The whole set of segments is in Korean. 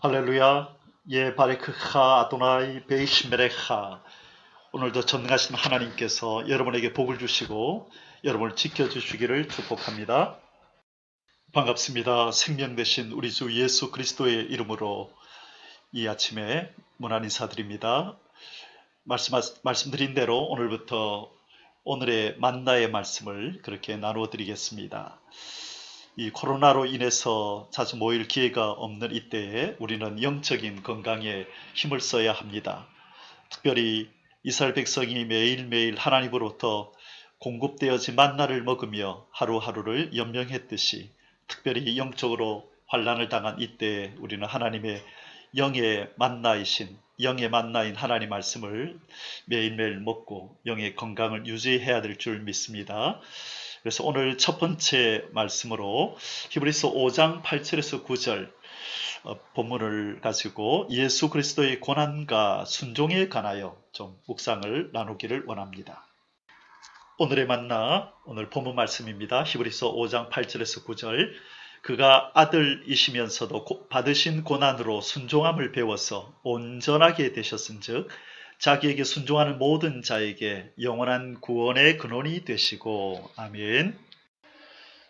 할렐루야. 예 바레크하 아도나이 베이시메레하. 오늘도 전능하신 하나님께서 여러분에게 복을 주시고 여러분을 지켜 주시기를 축복합니다. 반갑습니다. 생명 되신 우리 주 예수 그리스도의 이름으로 이 아침에 문안 인사드립니다. 말씀, 말씀드린 대로 오늘부터 오늘의 만나의 말씀을 그렇게 나누어 드리겠습니다. 이 코로나로 인해서 자주 모일 기회가 없는 이때에 우리는 영적인 건강에 힘을 써야 합니다. 특별히 이스라엘 백성이 매일매일 하나님으로부터 공급되어진 만나를 먹으며 하루하루를 연명했듯이 특별히 영적으로 환란을 당한 이때에 우리는 하나님의 영의 만나이신 영의 만나인 하나님 말씀을 매일매일 먹고 영의 건강을 유지해야 될 줄 믿습니다. 그래서 오늘 첫 번째 말씀으로 히브리서 5장 8절에서 9절 어, 본문을 가지고 예수 그리스도의 고난과 순종에 관하여 좀 묵상을 나누기를 원합니다. 오늘의 만나 오늘 본문 말씀입니다. 히브리서 5장 8절에서 9절 그가 아들이시면서도 받으신 고난으로 순종함을 배워서 온전하게 되셨은즉 자기에게 순종하는 모든 자에게 영원한 구원의 근원이 되시고 아멘.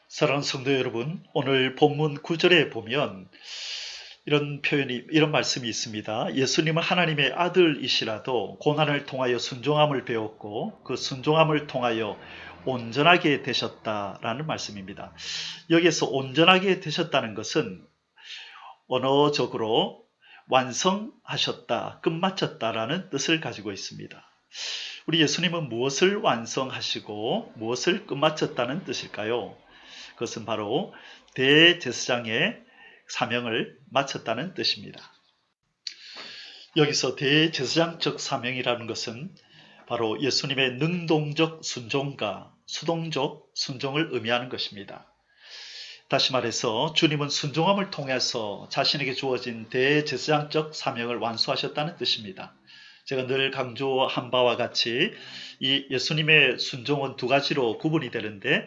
사랑하는 성도 여러분, 오늘 본문 9절에 보면 이런 표현이 이런 말씀이 있습니다. 예수님은 하나님의 아들이시라도 고난을 통하여 순종함을 배웠고 그 순종함을 통하여 온전하게 되셨다라는 말씀입니다. 여기에서 온전하게 되셨다는 것은 언어적으로 완성하셨다, 끝마쳤다라는 뜻을 가지고 있습니다. 우리 예수님은 무엇을 완성하시고 무엇을 끝마쳤다는 뜻일까요? 그것은 바로 대제사장의 사명을 마쳤다는 뜻입니다. 여기서 대제사장적 사명이라는 것은 바로 예수님의 능동적 순종과 수동적 순종을 의미하는 것입니다. 다시 말해서 주님은 순종함을 통해서 자신에게 주어진 대제사장적 사명을 완수하셨다는 뜻입니다. 제가 늘 강조한 바와 같이 이 예수님의 순종은 두 가지로 구분이 되는데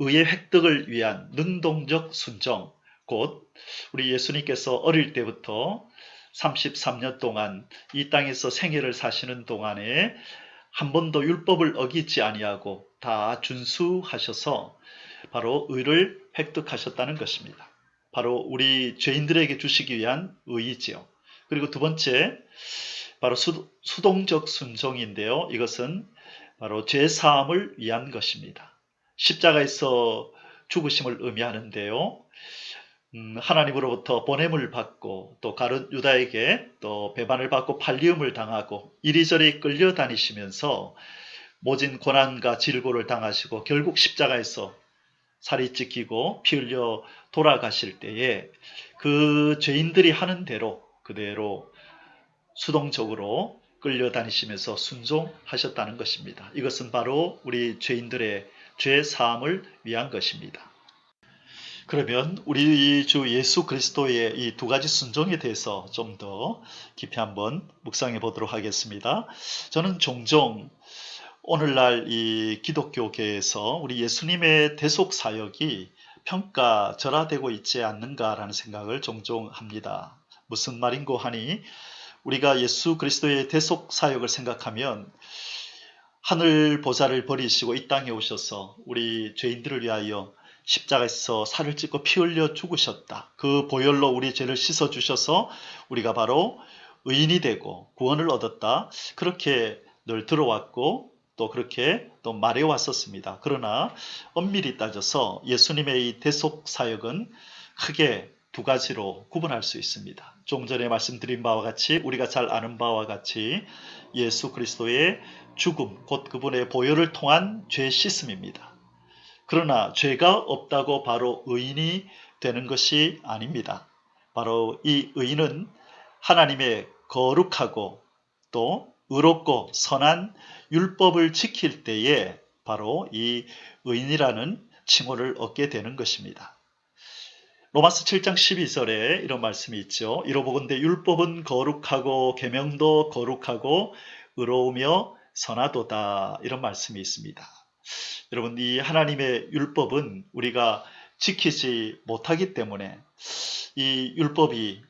의의 획득을 위한 능동적 순종, 곧 우리 예수님께서 어릴 때부터 33년 동안 이 땅에서 생애를 사시는 동안에 한 번도 율법을 어기지 아니하고 다 준수하셔서 바로 의를 획득하셨다는 것입니다. 바로 우리 죄인들에게 주시기 위한 의이지요. 그리고 두 번째, 바로 수, 수동적 순종인데요. 이것은 바로 죄 사함을 위한 것입니다. 십자가에서 죽으심을 의미하는데요. 음, 하나님으로부터 보냄을 받고 또 가룟 유다에게 또 배반을 받고 팔리움을 당하고 이리저리 끌려다니시면서 모진 고난과 질고를 당하시고 결국 십자가에서 살이 찢기고 피 흘려 돌아가실 때에 그 죄인들이 하는 대로 그대로 수동적으로 끌려다니시면서 순종하셨다는 것입니다. 이것은 바로 우리 죄인들의 죄 사함을 위한 것입니다. 그러면 우리 주 예수 그리스도의 이 두 가지 순종에 대해서 좀 더 깊이 한번 묵상해 보도록 하겠습니다. 저는 종종 오늘날 이 기독교계에서 우리 예수님의 대속 사역이 평가절하되고 있지 않는가라는 생각을 종종 합니다. 무슨 말인고 하니 우리가 예수 그리스도의 대속 사역을 생각하면 하늘 보좌를 버리시고 이 땅에 오셔서 우리 죄인들을 위하여 십자가에서 살을 찢고 피 흘려 죽으셨다. 그 보혈로 우리 죄를 씻어 주셔서 우리가 바로 의인이 되고 구원을 얻었다. 그렇게 늘 들어왔고 또 그렇게 또 말해 왔었습니다. 그러나 엄밀히 따져서 예수님의 이 대속 사역은 크게 두 가지로 구분할 수 있습니다. 좀 전에 말씀드린 바와 같이 우리가 잘 아는 바와 같이 예수 그리스도의 죽음, 곧 그분의 보혈을 통한 죄 씻음입니다. 그러나 죄가 없다고 바로 의인이 되는 것이 아닙니다. 바로 이 의인은 하나님의 거룩하고 또 의롭고 선한 율법을 지킬 때에 바로 이 의인이라는 칭호를 얻게 되는 것입니다. 로마스 7장 12절에 이런 말씀이 있죠. 이로 보건대 율법은 거룩하고 계명도 거룩하고 의로우며 선하도다 이런 말씀이 있습니다. 여러분 이 하나님의 율법은 우리가 지키지 못하기 때문에 이 율법이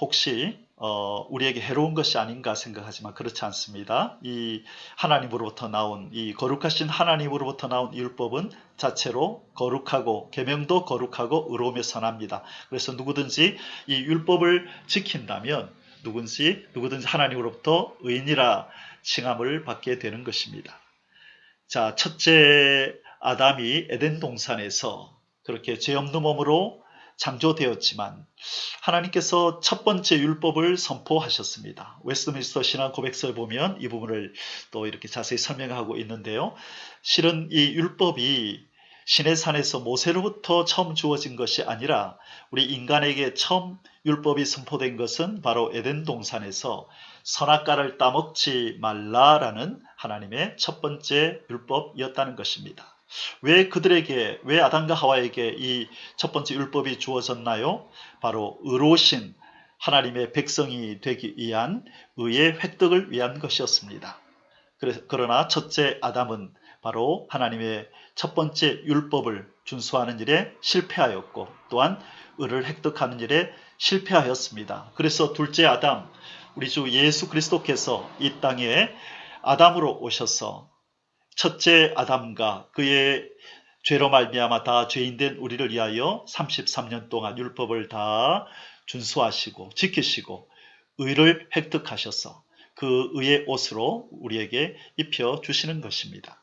혹시 어, 우리에게 해로운 것이 아닌가 생각하지만 그렇지 않습니다. 이 하나님으로부터 나온 이 거룩하신 하나님으로부터 나온 율법은 자체로 거룩하고 계명도 거룩하고 의로우며 선합니다. 그래서 누구든지 이 율법을 지킨다면 누군지 누구든지 하나님으로부터 의인이라 칭함을 받게 되는 것입니다. 자, 첫째 아담이 에덴 동산에서 그렇게 죄 없는 몸으로 창조되었지만 하나님께서 첫 번째 율법을 선포하셨습니다. 웨스트민스터 신앙 고백서에 보면 이 부분을 또 이렇게 자세히 설명하고 있는데요. 실은 이 율법이 신의 산에서 모세로부터 처음 주어진 것이 아니라 우리 인간에게 처음 율법이 선포된 것은 바로 에덴 동산에서 선악과를 따먹지 말라라는 하나님의 첫 번째 율법이었다는 것입니다. 왜 그들에게 왜 아담과 하와에게 이 첫 번째 율법이 주어졌나요? 바로 의로우신 하나님의 백성이 되기 위한 의의 획득을 위한 것이었습니다. 그러나 첫째 아담은 바로 하나님의 첫 번째 율법을 준수하는 일에 실패하였고 또한 의를 획득하는 일에 실패하였습니다. 그래서 둘째 아담 우리 주 예수 그리스도께서 이 땅에 아담으로 오셔서 첫째 아담과 그의 죄로 말미암아 다 죄인된 우리를 위하여 33년 동안 율법을 다 준수하시고 지키시고 의를 획득하셔서 그 의의 옷으로 우리에게 입혀 주시는 것입니다.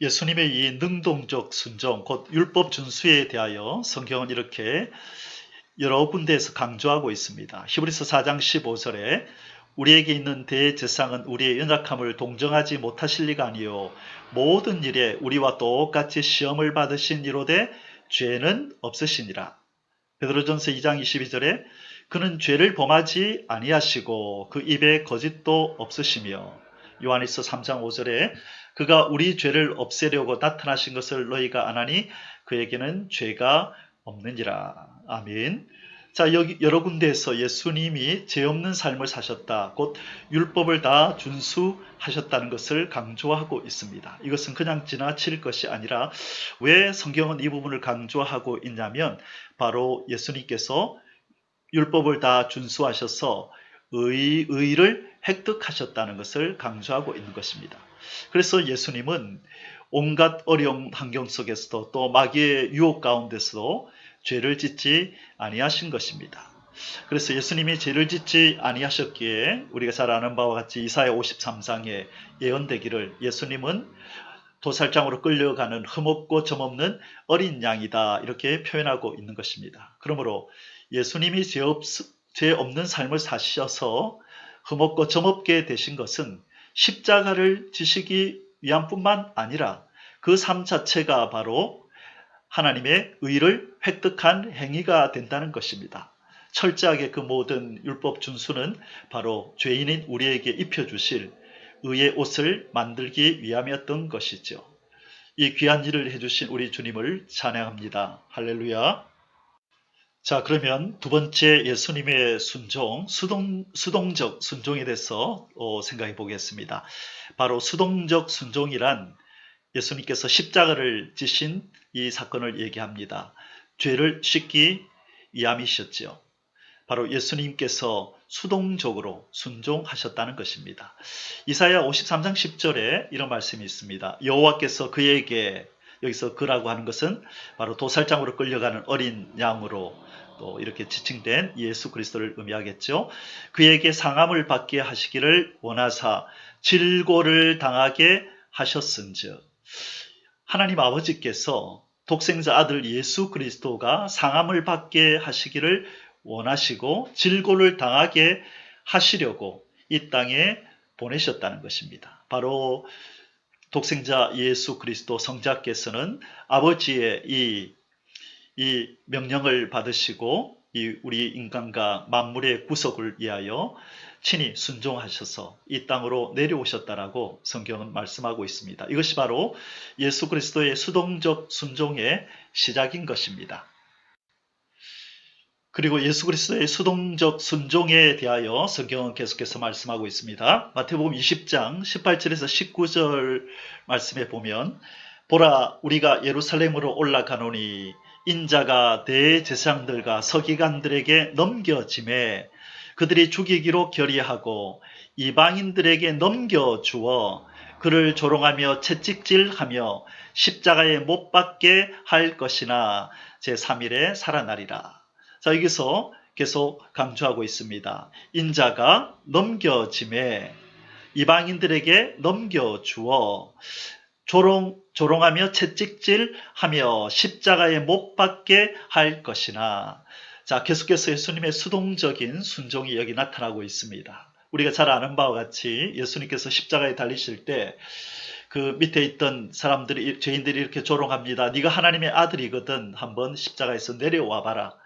예수님의 이 능동적 순종, 곧 율법 준수에 대하여 성경은 이렇게 여러 군데에서 강조하고 있습니다. 히브리서 4장 15절에 우리에게 있는 대제상은 우리의 연약함을 동정하지 못하실 리가 아니요 모든 일에 우리와 똑같이 시험을 받으신 이로되 죄는 없으시니라. 베드로전서 2장 22절에 그는 죄를 범하지 아니하시고 그 입에 거짓도 없으시며 요한일서 3장 5절에 그가 우리 죄를 없애려고 나타나신 것을 너희가 아나니 그에게는 죄가 없느니라. 아멘. 자, 여기 여러 군데에서 예수님이 죄 없는 삶을 사셨다. 곧 율법을 다 준수하셨다는 것을 강조하고 있습니다. 이것은 그냥 지나칠 것이 아니라 왜 성경은 이 부분을 강조하고 있냐면 바로 예수님께서 율법을 다 준수하셔서 의, 의를 획득하셨다는 것을 강조하고 있는 것입니다. 그래서 예수님은 온갖 어려운 환경 속에서도 또 마귀의 유혹 가운데서도 죄를 짓지 아니하신 것입니다. 그래서 예수님이 죄를 짓지 아니하셨기에 우리가 잘 아는 바와 같이 이사야 53장에 예언되기를 예수님은 도살장으로 끌려가는 흠없고 점없는 어린 양이다 이렇게 표현하고 있는 것입니다. 그러므로 예수님이 죄, 없, 죄 없는 삶을 사셔서 흠없고 점없게 되신 것은 십자가를 지시기 위함뿐만 아니라 그 삶 자체가 바로 하나님의 의를 획득한 행위가 된다는 것입니다. 철저하게 그 모든 율법 준수는 바로 죄인인 우리에게 입혀주실 의의 옷을 만들기 위함이었던 것이죠. 이 귀한 일을 해주신 우리 주님을 찬양합니다. 할렐루야. 자, 그러면 두 번째 예수님의 순종, 수동, 수동적 순종에 대해서 어, 생각해 보겠습니다. 바로 수동적 순종이란 예수님께서 십자가를 지신 이 사건을 얘기합니다. 죄를 씻기 위함이셨지요. 바로 예수님께서 수동적으로 순종하셨다는 것입니다. 이사야 53장 10절에 이런 말씀이 있습니다. 여호와께서 그에게 여기서 그라고 하는 것은 바로 도살장으로 끌려가는 어린 양으로 또 이렇게 지칭된 예수 그리스도를 의미하겠죠. 그에게 상함을 받게 하시기를 원하사 질고를 당하게 하셨은즉 하나님 아버지께서 독생자 아들 예수 그리스도가 상함을 받게 하시기를 원하시고 질고를 당하게 하시려고 이 땅에 보내셨다는 것입니다. 바로 독생자 예수 그리스도 성자께서는 아버지의 이, 이 명령을 받으시고 이 우리 인간과 만물의 구속을 위하여 친히 순종하셔서 이 땅으로 내려오셨다라고 성경은 말씀하고 있습니다. 이것이 바로 예수 그리스도의 수동적 순종의 시작인 것입니다. 그리고 예수 그리스도의 수동적 순종에 대하여 성경은 계속해서 말씀하고 있습니다. 마태복음 20장 18절에서 19절 말씀에 보면 보라 우리가 예루살렘으로 올라가노니 인자가 대제사장들과 서기관들에게 넘겨짐에 그들이 죽이기로 결의하고 이방인들에게 넘겨 주어 그를 조롱하며 채찍질하며 십자가에 못 박게 할 것이나 제3일에 살아나리라. 자, 여기서 계속 강조하고 있습니다. 인자가 넘겨짐에 이방인들에게 넘겨 주어 조롱, 조롱하며 채찍질하며 십자가에 못 박게 할 것이나 자 계속해서 예수님의 수동적인 순종이 여기 나타나고 있습니다. 우리가 잘 아는 바와 같이 예수님께서 십자가에 달리실 때 그 밑에 있던 사람들이 죄인들이 이렇게 조롱합니다. 네가 하나님의 아들이거든 한번 십자가에서 내려와 봐라.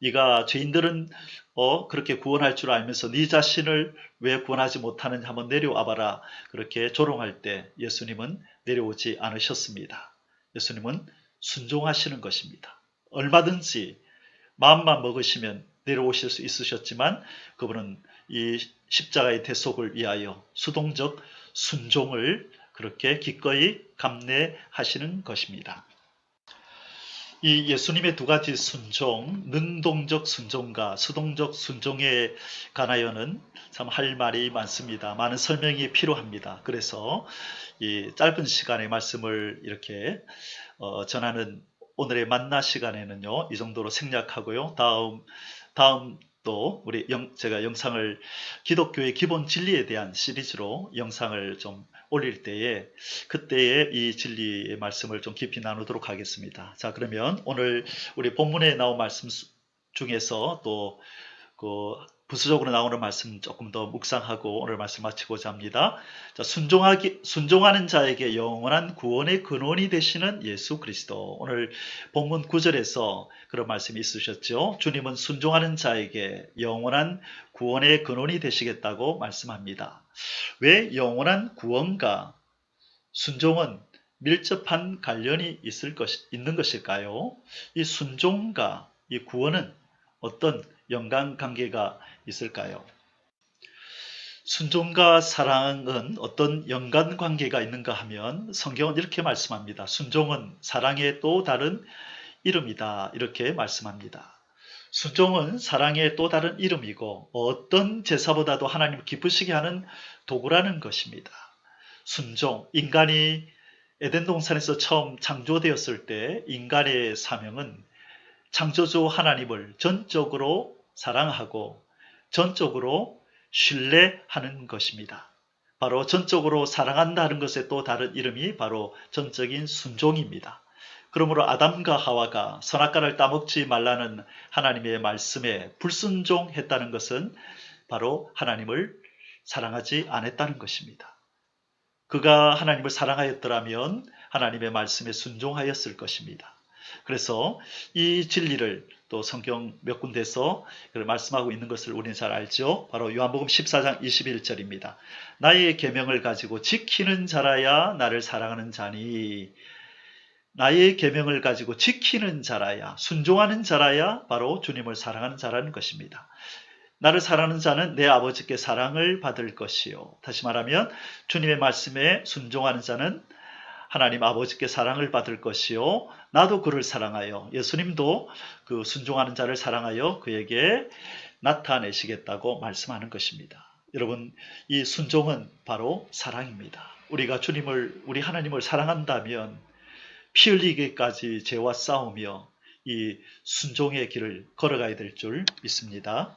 네가 죄인들은 어 그렇게 구원할 줄 알면서 네 자신을 왜 구원하지 못하는지 한번 내려와 봐라. 그렇게 조롱할 때 예수님은 내려오지 않으셨습니다. 예수님은 순종하시는 것입니다. 얼마든지 마음만 먹으시면 내려오실 수 있으셨지만 그분은 이 십자가의 대속을 위하여 수동적 순종을 그렇게 기꺼이 감내하시는 것입니다. 이 예수님의 두 가지 순종, 능동적 순종과 수동적 순종에 관하여는 참 할 말이 많습니다. 많은 설명이 필요합니다. 그래서 이 짧은 시간의 말씀을 이렇게 어, 전하는 오늘의 만나 시간에는요 이 정도로 생략하고요. 다음 다음 또 우리 영, 제가 영상을 기독교의 기본 진리에 대한 시리즈로 영상을 좀 올릴 때에 그때의 이 진리의 말씀을 좀 깊이 나누도록 하겠습니다. 자 그러면 오늘 우리 본문에 나온 말씀 중에서 또 그 부수적으로 나오는 말씀 조금 더 묵상하고 오늘 말씀 마치고자 합니다. 자, 순종하기, 순종하는 자에게 영원한 구원의 근원이 되시는 예수 그리스도. 오늘 본문 9절에서 그런 말씀이 있으셨죠. 주님은 순종하는 자에게 영원한 구원의 근원이 되시겠다고 말씀합니다. 왜 영원한 구원과 순종은 밀접한 관련이 있을 것, 있는 것일까요? 이 순종과 이 구원은 어떤 연관 관계가 있을까요? 순종과 사랑은 어떤 연관 관계가 있는가 하면 성경은 이렇게 말씀합니다. 순종은 사랑의 또 다른 이름이다. 이렇게 말씀합니다. 순종은 사랑의 또 다른 이름이고 어떤 제사보다도 하나님을 기쁘시게 하는 도구라는 것입니다. 순종, 인간이 에덴 동산에서 처음 창조되었을 때 인간의 사명은 창조주 하나님을 전적으로 사랑하고 전적으로 신뢰하는 것입니다. 바로 전적으로 사랑한다는 것의 또 다른 이름이 바로 전적인 순종입니다. 그러므로 아담과 하와가 선악과를 따먹지 말라는 하나님의 말씀에 불순종했다는 것은 바로 하나님을 사랑하지 않았다는 것입니다. 그가 하나님을 사랑하였더라면 하나님의 말씀에 순종하였을 것입니다. 그래서 이 진리를 또 성경 몇 군데서 말씀하고 있는 것을 우리는 잘 알죠. 바로 요한복음 14장 21절입니다. 나의 계명을 가지고 지키는 자라야 나를 사랑하는 자니 나의 계명을 가지고 지키는 자라야 순종하는 자라야 바로 주님을 사랑하는 자라는 것입니다. 나를 사랑하는 자는 내 아버지께 사랑을 받을 것이요. 다시 말하면 주님의 말씀에 순종하는 자는 하나님 아버지께 사랑을 받을 것이요. 나도 그를 사랑하여 예수님도 그 순종하는 자를 사랑하여 그에게 나타내시겠다고 말씀하는 것입니다. 여러분, 이 순종은 바로 사랑입니다. 우리가 주님을, 우리 하나님을 사랑한다면 피 흘리기까지 죄와 싸우며 이 순종의 길을 걸어가야 될 줄 믿습니다.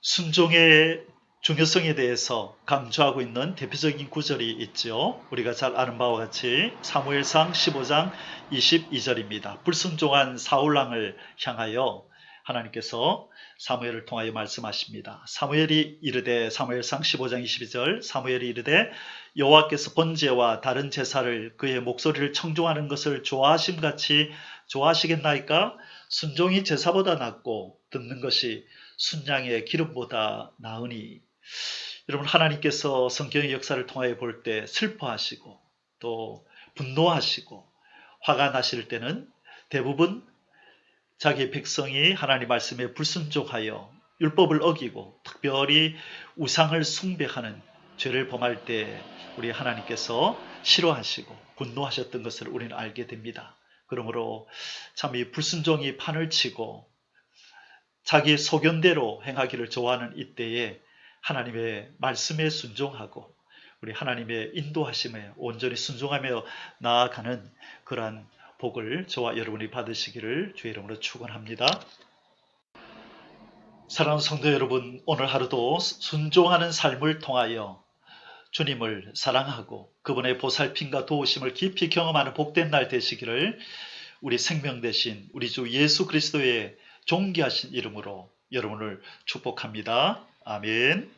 순종의 중요성에 대해서 강조하고 있는 대표적인 구절이 있죠. 우리가 잘 아는 바와 같이 사무엘상 15장 22절입니다. 불순종한 사울왕을 향하여 하나님께서 사무엘을 통하여 말씀하십니다. 사무엘이 이르되 사무엘상 15장 22절 사무엘이 이르되 여호와께서 번제와 다른 제사를 그의 목소리를 청종하는 것을 좋아하심 같이 좋아하시겠나이까 순종이 제사보다 낫고 듣는 것이 순양의 기름보다 나으니 여러분 하나님께서 성경의 역사를 통하여 볼 때 슬퍼하시고 또 분노하시고 화가 나실 때는 대부분 자기 백성이 하나님 말씀에 불순종하여 율법을 어기고 특별히 우상을 숭배하는 죄를 범할 때 우리 하나님께서 싫어하시고 분노하셨던 것을 우리는 알게 됩니다. 그러므로 참 이 불순종이 판을 치고 자기 소견대로 행하기를 좋아하는 이때에 하나님의 말씀에 순종하고 우리 하나님의 인도하심에 온전히 순종하며 나아가는 그러한 복을 저와 여러분이 받으시기를 주의 이름으로 축원합니다. 사랑하는 성도 여러분, 오늘 하루도 순종하는 삶을 통하여 주님을 사랑하고 그분의 보살핌과 도우심을 깊이 경험하는 복된 날 되시기를 우리 생명 대신 우리 주 예수 그리스도의 존귀하신 이름으로 여러분을 축복합니다. 아멘.